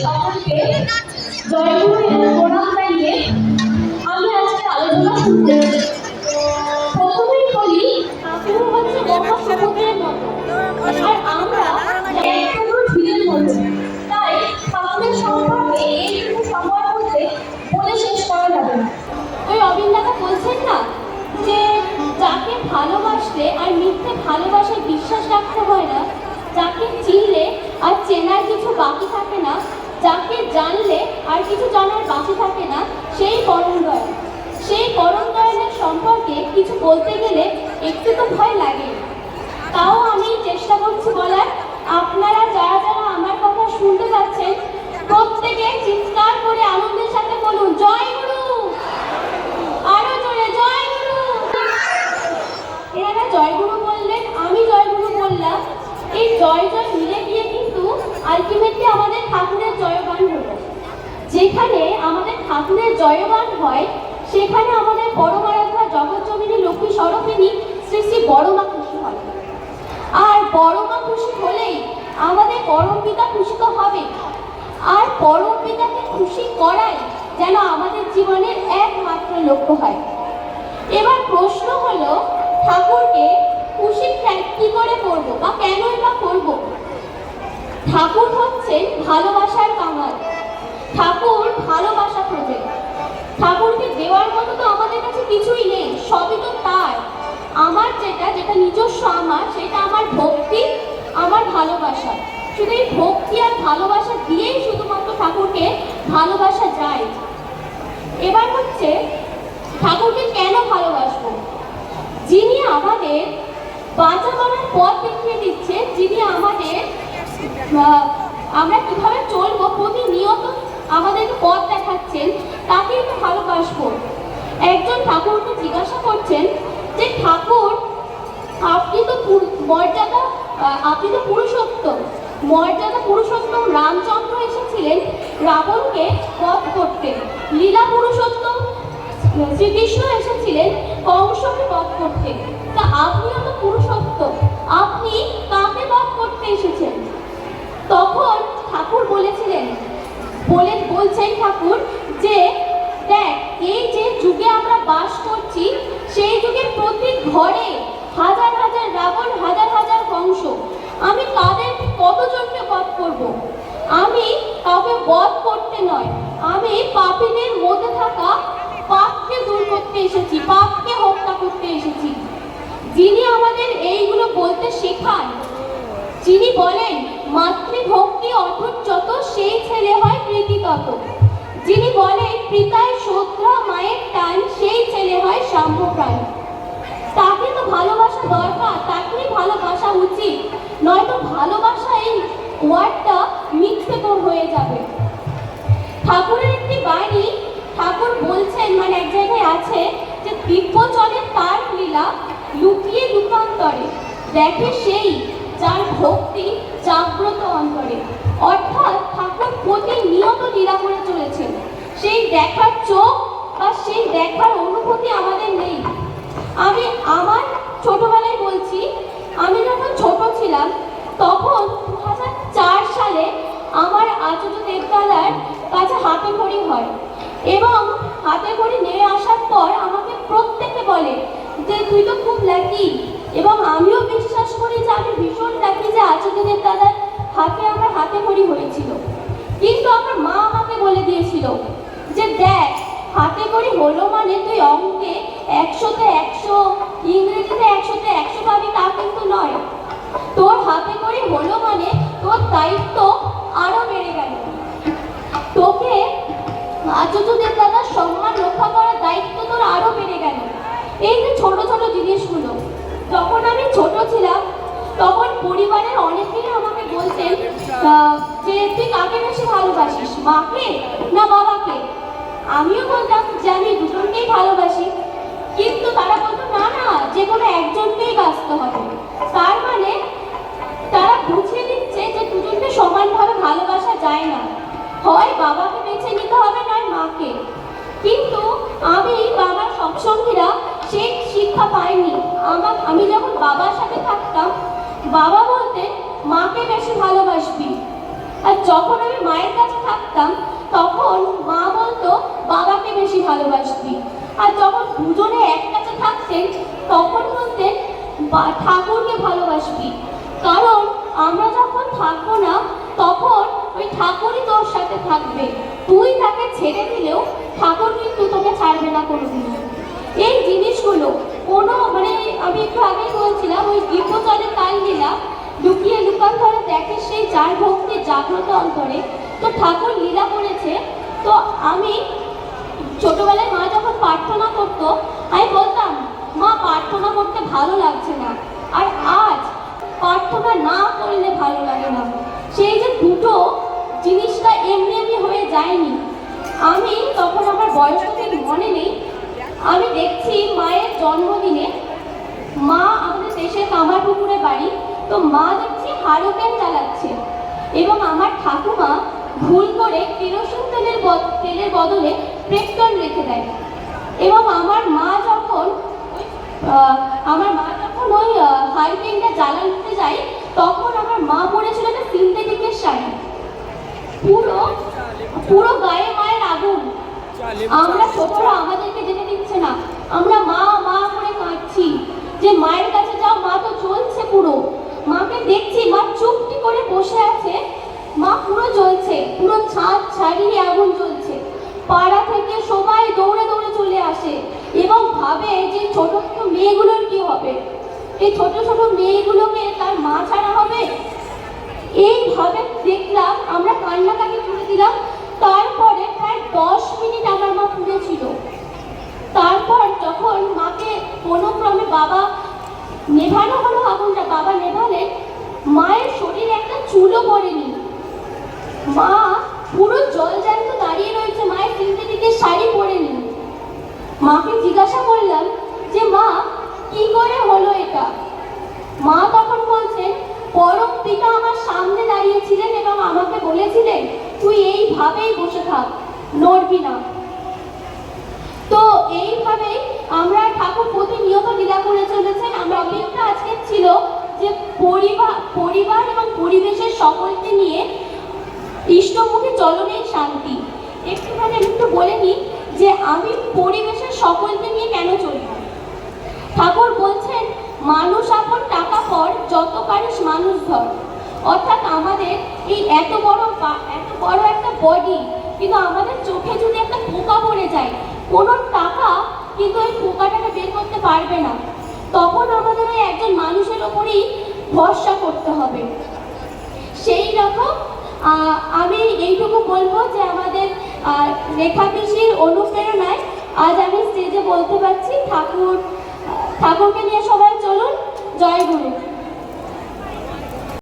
সকলকে জয়গুরু এবং প্রণাম জানিয়ে আমি আজকে আলোচনা শুরু করছি প্রথমেই বলি আমরা একটু ঢিলের মতো তাই ঠাকুরের সম্পর্কে এইটুকু সময়ের মধ্যে বলছেন না যে, যাকে ভালোবাসলে আর মিথ্যে ভালোবাসায় বিশ্বাস রাখতে হয় না, যাকে চিনলে আর চেনার কিছু বাকি থাকে না যাকে জানলে আর কিছু জানার বাকি থাকে না, সেই পরম দয়াল সেই পরম দয়ালের সম্পর্কে কিছু বলতে গেলে একটু তো ভয় লাগে। তাও আমি চেষ্টা করছি বলার, আপনারা যারা যারা আমার কথা শুনতে যাচ্ছেন, প্রত্যেকে চিৎকার করে আনন্দের সাথে বলুন, জয় গুরু! আরও জোরে, জয় গুরু! এনারা জয়গুরু বললেন, আমি জয়গুরু বললাম। এই জয় জয় মিলে গিয়ে কিন্তু আলটিমেটলি আমাদের ঠাকুরের জয়গান হলো যেখানে আমাদের ঠাকুরের জয়গান হয়, সেখানে আমাদের পরমারাধ্যা জগৎজমিনী লক্ষ্মী স্বরূপিনী শ্রী শ্রী বড়মা খুশি হয়। আর বড়মা খুশি হলেই আমাদের পরম পিতা খুশি তো হবে। আর পরম পিতাকে খুশি করাই যেন আমাদের জীবনের একমাত্র লক্ষ্য হয়। এবার প্রশ্ন হলো, ঠাকুরকে খুশি কি করে করব বা কেনই বা করব? ঠাকুর হচ্ছেন ভালোবাসার কিছুই নেই, সবই তো তার আমার যেটা যেটা নিজস্ব আমার, সেটা আমার ভক্তি, আমার ভালোবাসা। শুধু এই ভক্তি আর ভালোবাসা দিয়েই শুধুমাত্র ঠাকুরকে ভালোবাসা যায়। এবার হচ্ছে, ঠাকুরকে কেন ভালোবাসবো? যিনি আমাদের বাঁচা মারার পথ দেখিয়ে দিচ্ছেন, যিনি আমাদের আমরা কীভাবে চলবো, প্রতিনিয়ত আমাদের পথ দেখাচ্ছেন, তাকেই তো ভালোবাসবো। ঠাকুরকে জিজ্ঞাসা করছেন যে ঠাকুর, আপনি তো মর্যাদা আপনি তো পুরুষোত্তম। মর্যাদা পুরুষোত্তম রামচন্দ্র এসেছিলেন রাবণকে বধ করতে। লীলা পুরুষোত্তম শ্রীকৃষ্ণ এসেছিলেন কংসকে বধ করতে। তা আপনিও তো পুরুষোত্তম, আপনি কাকে বধ করতে এসেছেন? তখন ঠাকুর বলেছিলেন, বলে, বলছেন ঠাকুর যে, দেখ এই যে যুগে আমরা বাস করছি, সেই যুগে প্রতি ঘরে হাজার হাজার রাবণ, হাজার হাজার কংস আমি তাদের কতজনকে বধ করব? আমি কাউকে বধ করতে নয়। আমি পাপীদের মধ্যে থাকা পাপকে দূর করতে এসেছি, পাপকে হত্যা করতে এসেছি। যিনি আমাদের এইগুলো বলতে শেখান, যিনি বলেন, মাতৃভক্তি অটুট যত, সেই ছেলে হয় কৃতি তত যিনি বলেন পিতায় শ্রদ্ধা মায়ের টান, সেই ছেলে হয় সাম্যপ্রাণ। তাকে তো ভালোবাসা দরকার, তাকেই ভালোবাসা উচিত। নয়তো ভালোবাসা এই ওয়ার্ডটা মিথ্যে হয়ে যাবে। ঠাকুরের একটি বাণী, ঠাকুর বলছেন মানে এক জায়গায় আছে, যে দিব্য চলে তার লীলা লুকিয়ে লুকান্তরে। দেখে সেই যার ভক্তি জাগ্রত অন্তরে। অর্থাৎ ঠাকুর প্রতিনিয়ত লীলা করে চলেছেন। সেই দেখার চোখ বা সেই দেখার অনুভূতি আমাদের নেই আমি আমার ছোটবেলায় বলছি আমি যখন ছোট ছিলাম তখন দু হাজার চার সালে আমার আচুত দেবদালার কাছে হাতে খড়ি হয় এবং হাতে খড়ি নিয়ে আসার পর আমাকে প্রত্যেকে বলে যে তুই তো খুব লাকি এবং আমিও বিশ্বাস করি যে আমি ভীষণ লাকি যে আচুত দেবদালার হাতে আমার হাতে খড়ি হয়েছিল কিন্তু আমার মা আমাকে বলে দিয়েছিল যে দেখ হাতে করে হলো মানে তুই অঙ্কে একশোতে একশো, ইংরেজিতে একশোতে একশো পাবি তা কিন্তু নয়। তোর হাতে করে হলো মানে তোর দায়িত্ব আরও বেড়ে গেল। তোকে আচুতুদের দাদার সম্মান রক্ষা করার দায়িত্ব তোর আরও বেড়ে গেল। এই যে ছোট ছোট জিনিসগুলো, যখন আমি ছোট ছিলাম, তখন পরিবারের অনেকেই আমাকে বলতেন যে তুই কাকে বেশি ভালোবাসিস, মাকে না বাবাকে? আমিও বলতাম যে আমি দুজনকেই ভালোবাসি। কিন্তু তারা বলতো, না না, যে কোনো একজনকেই বাঁচতে হবে। তার মানে তারা বুঝিয়ে দিচ্ছে যে দুজনকে সমানভাবে ভালোবাসা যায় না। হয় বাবাকে বেছে নিতে হবে নয় মাকে। কিন্তু আমি, বাবার আমার সৎসঙ্গীরা সেই শিক্ষা পাইনি। আমার, আমি যখন বাবার সাথে থাকতাম, বাবা বলতে মাকে বেশি ভালোবাসবি। আর যখন আমি মায়ের কাছে থাকতাম তখন মা বলতো, বাবাকে বেশি ভালোবাসতি আর যখন দুজনে এক কাছে থাকতেন, তখন বলতেন ঠাকুরকে ভালোবাসবি। কারণ আমরা যখন থাকব না, তখন ওই ঠাকুরই তোর সাথে থাকবে। তুই তাকে ছেড়ে দিলেও ঠাকুর কিন্তু তোকে ছাড়বে না কোনোদিন। এই জিনিসগুলো কোনো মানে আমি একটু আগেই বলছিলাম, ওই দীপচলে তাল দিলা লুকিয়ে লুকান্তরে দেখে সেই যার ভক্তি জাগ্রত অন্তরে তো ঠাকুর লীলা করেছে, তো আমি ছোটবেলায় মা যখন প্রার্থনা করতো, আমি বলতাম, মা, প্রার্থনা করতে ভালো লাগছে না। আর আজ প্রার্থনা না করলে ভালো লাগে না। সেই যে দুটো জিনিসটা এমনি এমনি হয়ে যায়নি। আমি তখন আমার বয়সটা ঠিক মনে নেই। আমি দেখছি মায়ের জন্মদিনে মা আমাদের দেশের কামারপুকুরে বাড়ি, তো মা দেখছি হারোকেন চালাচ্ছে। এবং আমার ঠাকুমা ভুল করে কেরোসিন তেলের তেলের বদলে পেট্রোল রেখে দেয়। এবং আমার মা যখন আমার মা যখন ওই হারিকেনটা জ্বালাতে যায়, তখন আমার মা পড়েছিল একটা সিনথেটিকের শাড়ি। পুরো পুরো গায়ে মায়ের আগুন। আমরা ছোটরা আমাদেরকে যেতে দিচ্ছে না। আমরা মা মা করে কাঁদছি যে মায়ের কাছে যাও মা তো চলছে পুরো মাকে দেখছি মা চুপটি করে বসে আছে মা পুরো জ্বলছে পুরো ছাদ ছাড়িয়ে আগুন জ্বলছে। পাড়া থেকে সবাই দৌড়ে দৌড়ে চলে আসে এবং ভাবে যে ছোট ছোট মেয়েগুলোর কি হবে? এই ছোট ছোট মেয়েগুলোকে তার মা ছাড়া হবে? এইভাবে দেখলাম, আমরা কান্নাকাটি করে দিলাম। তারপরে প্রায় দশ মিনিট আমার মা ছিল। তারপর যখন মাকে কোনো ক্রমে বাবা নেভানো হলো আগুনটা বাবা নেভালেন মায়ের শরীরে একটা চুলও পড়েনি মা পুরো জল জ্যান্ত দাঁড়িয়ে রয়েছে মায়ের সিনথেটিকের শাড়ি পরেনি মাকে জিজ্ঞাসা করলাম যে মা কি করে হলো এটা মা তখন বলছেন পিতা আমার সামনে দাঁড়িয়েছিলেন এবং আমাকে বলেছিলেন, তুই এইভাবেই বসে থাক, নড়বি না। তো এইভাবেই আমরা ঠাকুর প্রতিনিয়ত লীলা করে চলেছেন। আমরা অভিজ্ঞতা আজকে ছিল যে পরিবার পরিবার এবং পরিবেশের সকলকে নিয়ে ইষ্টমুখী চলনেই শান্তি। একটুখানি আমি একটু বলে নিই যে আমি পরিবেশের সকলকে নিয়ে কেন চলি ঠাকুর বলছেন মানুষ আপন টাকা পর যত পারিস মানুষ ধর। অর্থাৎ আমাদের এই এত বড় এত বড় একটা বডি কিন্তু আমাদের চোখে যদি একটা পোকা পড়ে যায়, কোনো টাকা কিন্তু ওই পোকাটাকে বের করতে পারবে না। তখন আমাদের ওই একজন মানুষের ওপরেই ভরসা করতে হবে। সেই রকম আমি এইটুকু বলব যে আমাদের রেখা পিসির অনুপ্রেরণায় আজ আমি স্টেজে বলতে পারছি ঠাকুর ঠাকুরকে নিয়ে সবাই চলুন জয় গুরু।